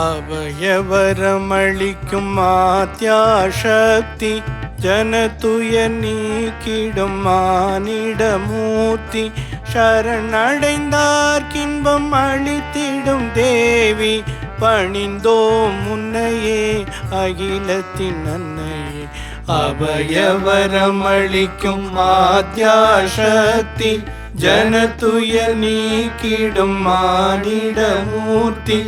அவயவரமளிக்கும் மாத்யாசக்தி ஜனதுய நீக்கிடும் மானிடமூர்த்தி சரணடைந்தார்க்கின்பம் அளித்திடும் தேவி பணிந்தோம் முன்னையே அகிலத்தின் அன்னையே அபயவரமளிக்கும் மாத்யாசக்தி ஜனதுய நீக்கிடும் மானிடமூர்த்தி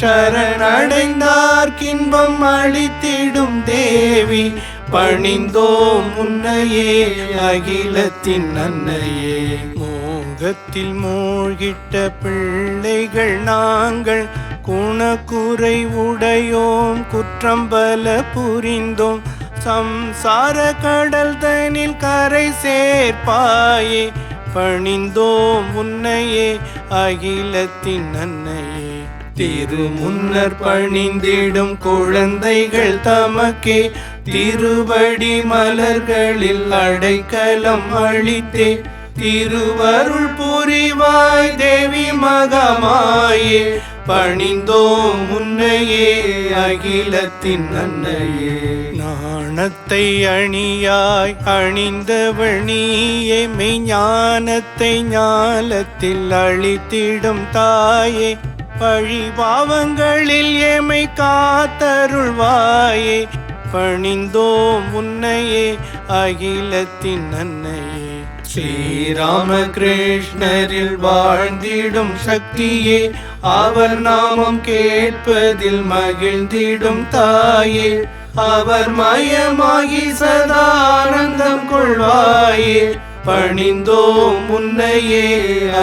சரணடைந்தார்க்கின்பம் அளித்திடும் தேவி. பணிந்தோம் முன்னையே அகிலத்தின் அன்னையே. மோகத்தில் மூழ்கிட்ட பிள்ளைகள் நாங்கள் குணக்குறை உடையோம் குற்றம் பல புரிந்தோம். சம்சார கடல் தனில் கரை சேர்ப்பாயே. பணிந்தோம் உன்னையே அகிலத்தின் அன்னையே. திரு முன்னர் பணிந்திடும் குழந்தைகள் தமக்கே. திருவடி மலர்களில் அடைக்கலம் அளித்தே. திருவருள் புரிவாய் தேவி மகமாயே. பணிந்தோம் முன்னையே அகிலத்தின் அன்னையே. நாணத்தை அணியாய் அணிந்தவள் நீயே. மெய்ஞானத்தை ஞாலத்தில் அழித்திடும் தாயே. பழி பாவங்களில் ஏமை காத்தருள்வாயே. பணிந்தோம் உன்னையே அகிலத்தின் அன்னையே. ஸ்ரீராமகிருஷ்ணரில் வாழ்ந்திடும் சக்தியே அவர் நாமம் கேட்பதில் மகிழ்ந்திடும் தாயே. அவர் மயமாகி சதானந்தம் கொள்வாயே. பணிந்தோம் முன்னையே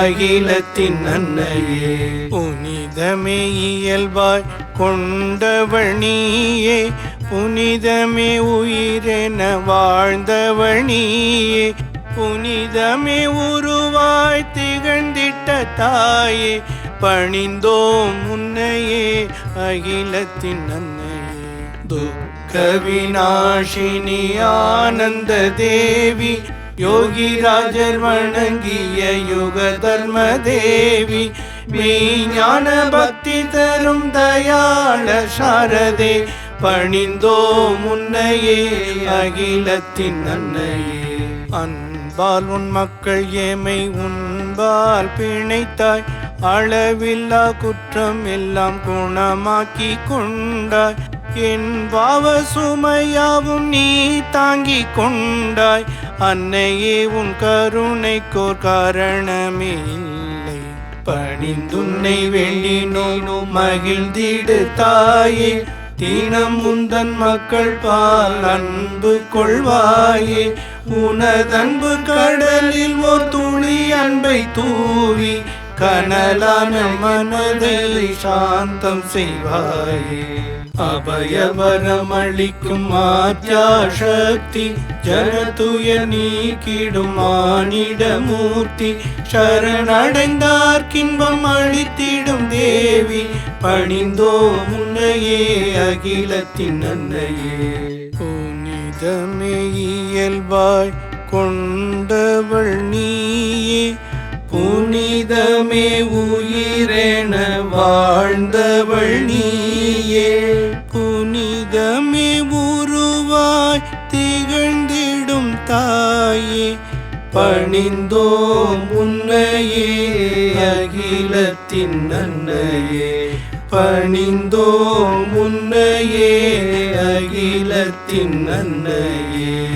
அகிலத்தின் அன்னையே. புனிதமே இயல்பாய் கொண்டவணியே புனிதமே உயிரென வாழ்ந்தவணியே புனிதமே உருவாய் திகழ்ந்திட்ட தாயே. பணிந்தோம் முன்னையே அகிலத்தின் அன்னையே. துக்க விநாஷினி ஆனந்த தேவி யோகிராஜர் வணங்கிய யுக தர்ம தேவி மெய்ஞான பக்தி தரும் தயாள சாரதே பணிந்தோ முன்னையே அகிலத்தின் அன்னையே. அன்பால் உன் மக்கள் ஏமை உன்பால் பிணைத்தாய் அளவில்லா குற்றம் எல்லாம் குணமாக்கி கொண்டாய். என் பாவ சுமையாவும் நீ தாங்கிக் கொண்டாய். அன்னையே உன் கருணைக்கோர் காரணமே இல்லை பணிந்துன்னை வேண்டினோனும் மகிழ்ந்திடு தாயே. தீனம் முந்தன் மக்கள் பால் அன்பு கொள்வாயே. உனதன்பு கடலில் ஓர் துளி அன்பை தூவி. கனலான மனதை சாந்தம் செய்வாயே. அபயவரமளிக்கும் மாத்யாசக்தி ஜனதுய நீக்கிடும் மானிடமூர்த்தி சரணடைந்தார்க்கின்பம் அளித்திடும் தேவி பணிந்தோ முன்னையே அகிலத்தின் அன்னையே புனிதமே இயல்பாய் கொண்டவள் நீயே புனிதமே உயிரென வாழ்ந்தவள் நீயே. புனிதமே உருவாய் திகழ்ந்திடும் தாயே. பணிந்தோம் உன்னையே அகிலத்தின் அன்னையே. பணிந்தோம் உன்னையே அகிலத்தின் அன்னையே.